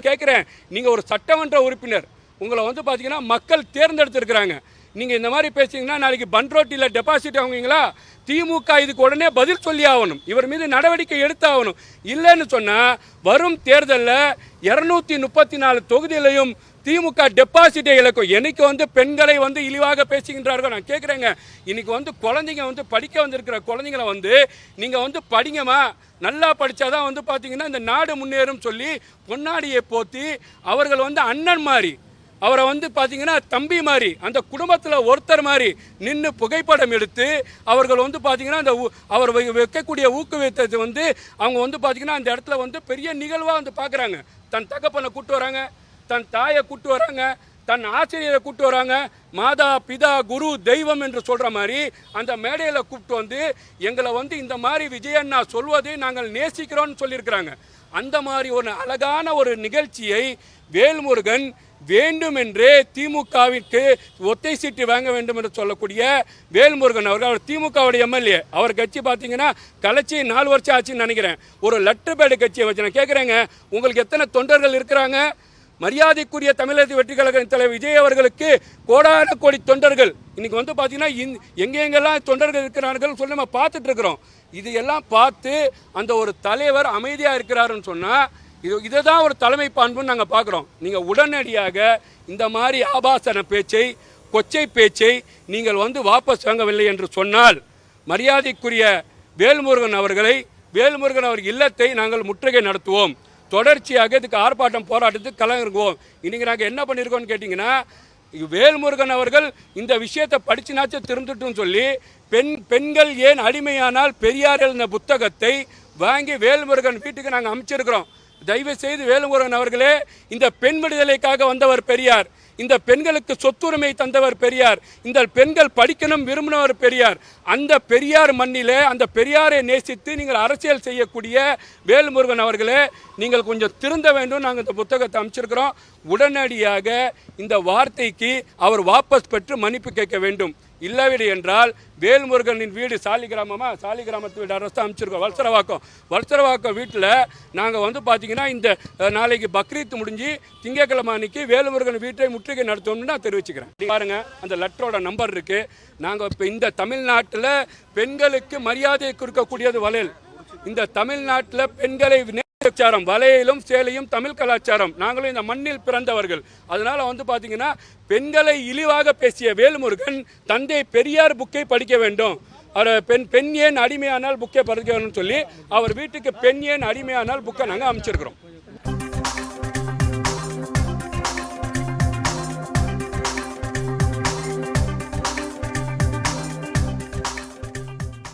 நீங்கள் கேட்குறேன் நீங்கள் ஒரு சட்டமன்ற உறுப்பினர். உங்களை வந்து பார்த்தீங்கன்னா மக்கள் தேர்ந்தெடுத்திருக்கிறாங்க. நீங்கள் இந்த மாதிரி பேசிங்கன்னா நாளைக்கு பன்ரோட்டியில் டெபாசிட் ஆகுங்களா திமுக இதுக்கு உடனே பதில் சொல்லி ஆகணும். இவர் மீது நடவடிக்கை எடுத்தாகணும் இல்லைன்னு சொன்னால் வரும் தேர்தலில் இரநூத்தி முப்பத்தி நாலு தொகுதியிலையும் திமுக டெபாசிட்டை இழக்கும். என்னைக்கு வந்து பெண்களை வந்து இழிவாக பேசுகின்றார்கள் நான் கேட்குறேங்க. இன்னைக்கு வந்து குழந்தைங்க வந்து படிக்க வந்திருக்கிற குழந்தைங்கள வந்து நீங்கள் வந்து படிங்கம்மா. நல்லா படித்தாதான் வந்து பார்த்தீங்கன்னா இந்த நாடு முன்னேறும் சொல்லி பொன்னாடியை போத்தி அவர்கள் வந்து அண்ணன் மாதிரி அவரை வந்து பார்த்தீங்கன்னா தம்பி மாதிரி அந்த குடும்பத்தில் ஒருத்தர் மாதிரி நின்று புகைப்படம் எடுத்து அவர்கள் வந்து பார்த்தீங்கன்னா அந்த ஊ- அவர் வை- வைக்கக்கூடிய ஊக்குவித்தது வந்து அவங்க வந்து பார்த்தீங்கன்னா அந்த இடத்துல வந்து பெரிய நிகழ்வாக வந்து பார்க்குறாங்க தன் தகப்பனை கூட்டு வராங்க. தன் தாயை கூட்டு வராங்க தன் ஆசிரியரை கூட்டு வராங்க மாதா பிதா குரு தெய்வம் என்று சொல்கிற மாதிரி அந்த மேடையில் கூப்பிட்டு வந்து எங்களை வந்து இந்த மாதிரி விஜயண்ணா சொல்வதை நாங்கள் நேசிக்கிறோம்னு சொல்லியிருக்கிறாங்க. அந்த மாதிரி ஒரு அழகான ஒரு நிகழ்ச்சியை வேல்முருகன் வேண்டுமென்றே திமுகவிற்கு ஒத்தை சீட்டு வாங்க வேண்டும் என்று சொல்லக்கூடிய வேல்முருகன் அவர்கள் அவர் திமுகவுடைய எம்எல்ஏ. அவர் கட்சி பார்த்தீங்கன்னா கலைச்சி நாலு வருஷம் ஆச்சுன்னு நினைக்கிறேன். ஒரு லெட்டர் பேடு கட்சியை வச்சு நான் கேட்குறேங்க உங்களுக்கு எத்தனை தொண்டர்கள் இருக்கிறாங்க? மரியாதைக்குரிய தமிழக வெற்றி கழக தலைவர் விஜய் அவர்களுக்கு கோடான கோடி தொண்டர்கள். இன்னைக்கு வந்து பார்த்தீங்கன்னா இந்த- எங்கெங்கெல்லாம் தொண்டர்கள் இருக்கிறார்கள் சொல்லி நம்ம பார்த்துட்டு இருக்கிறோம். இது எல்லாம் பார்த்து அந்த ஒரு தலைவர் அமைதியாக இருக்கிறாருன்னு சொன்னால் இது இதை தான் ஒரு தலைமை பண்புன்னு நாங்கள் பார்க்குறோம். நீங்கள் உடனடியாக இந்த மாதிரி ஆபாசன பேச்சை கொச்சை பேச்சை நீங்கள் வந்து வாபஸ் வாங்கவில்லை என்று சொன்னால் மரியாதைக்குரிய வேல்முருகன் அவர்களை வேல்முருகன் அவர் இல்லத்தை நாங்கள் முற்றுகை நடத்துவோம். தொடர்ச்சியாக இதுக்கு ஆர்ப்பாட்டம் போராட்டத்துக்கு கலந்துருக்குவோம். இன்றைக்கி நாங்கள் என்ன பண்ணியிருக்கோம்னு கேட்டிங்கன்னா வேல்முருகன் அவர்கள் இந்த விஷயத்தை படிச்சுனாச்சும் திருந்துட்டும் சொல்லி பெண் பெண்கள் ஏன் அடிமையானால் பெரியார் எழுந்த புத்தகத்தை வாங்கி வேல்முருகன் வீட்டுக்கு நாங்கள் அமைச்சிருக்கிறோம். தயவு செய்து வேலுமுருகன் அவர்களே இந்த பெண் விடுதலைக்காக வந்தவர் பெரியார் இந்த பெண்களுக்கு சொத்துரிமை தந்தவர் பெரியார் இந்த பெண்கள் படிக்கணும் விரும்பினவர் பெரியார் அந்த பெரியார் மண்ணிலே அந்த பெரியாரை நேசித்து நீங்கள் அரசியல் செய்யக்கூடிய வேல்முருகன் அவர்களே நீங்கள் கொஞ்சம் திருந்த வேண்டும். நாங்கள் இந்த புத்தகத்தை அமைச்சிருக்கிறோம் உடனடியாக இந்த வார்த்தைக்கு அவர் வாபஸ் பெற்று மன்னிப்பு கேட்க வேண்டும். இல்லவில்லை என்றால் வேல்முருகனின் வீடு சாலி கிராமமா? சாலி கிராமத்து வீடு அரசு அமைச்சிருக்கோம். வல்சரவாக்கம். வல்சரவாக்கம் வீட்டில் நாங்கள் வந்து பார்த்தீங்கன்னா இந்த நாளைக்கு பக்ரீத் முடிஞ்சு திங்கக்கிழமை அன்னைக்கு வேல்முருகன் வீட்டை முற்றுகை நடத்தோம்னு நான் தெரிவிச்சுக்கிறேன். பாருங்க அந்த லெட்டரோட நம்பர் இருக்குது நாங்கள் இப்போ இந்த தமிழ்நாட்டில் பெண்களுக்கு மரியாதை கொடுக்கக்கூடியது வளையல். இந்த தமிழ்நாட்டில் பெண்களை கலாச்சாரம் வலையிலும் சேலையும் தமிழ் கலாச்சாரம். நாங்களும் இந்த மண்ணில் பிறந்தவர்கள். அதனால் வந்து பார்த்தீங்கன்னா பெண்களை இழிவாக பேசிய வேல்முருகன் தந்தை பெரியார் புக்கை படிக்க வேண்டும். அவர் பெண் பெண் ஏன் அடிமையானால் புக்கை படிக்க வேணும்னு சொல்லி அவர் வீட்டுக்கு பெண் ஏன் அடிமையானால் புக்கை நாங்கள் அமைச்சிருக்கிறோம்.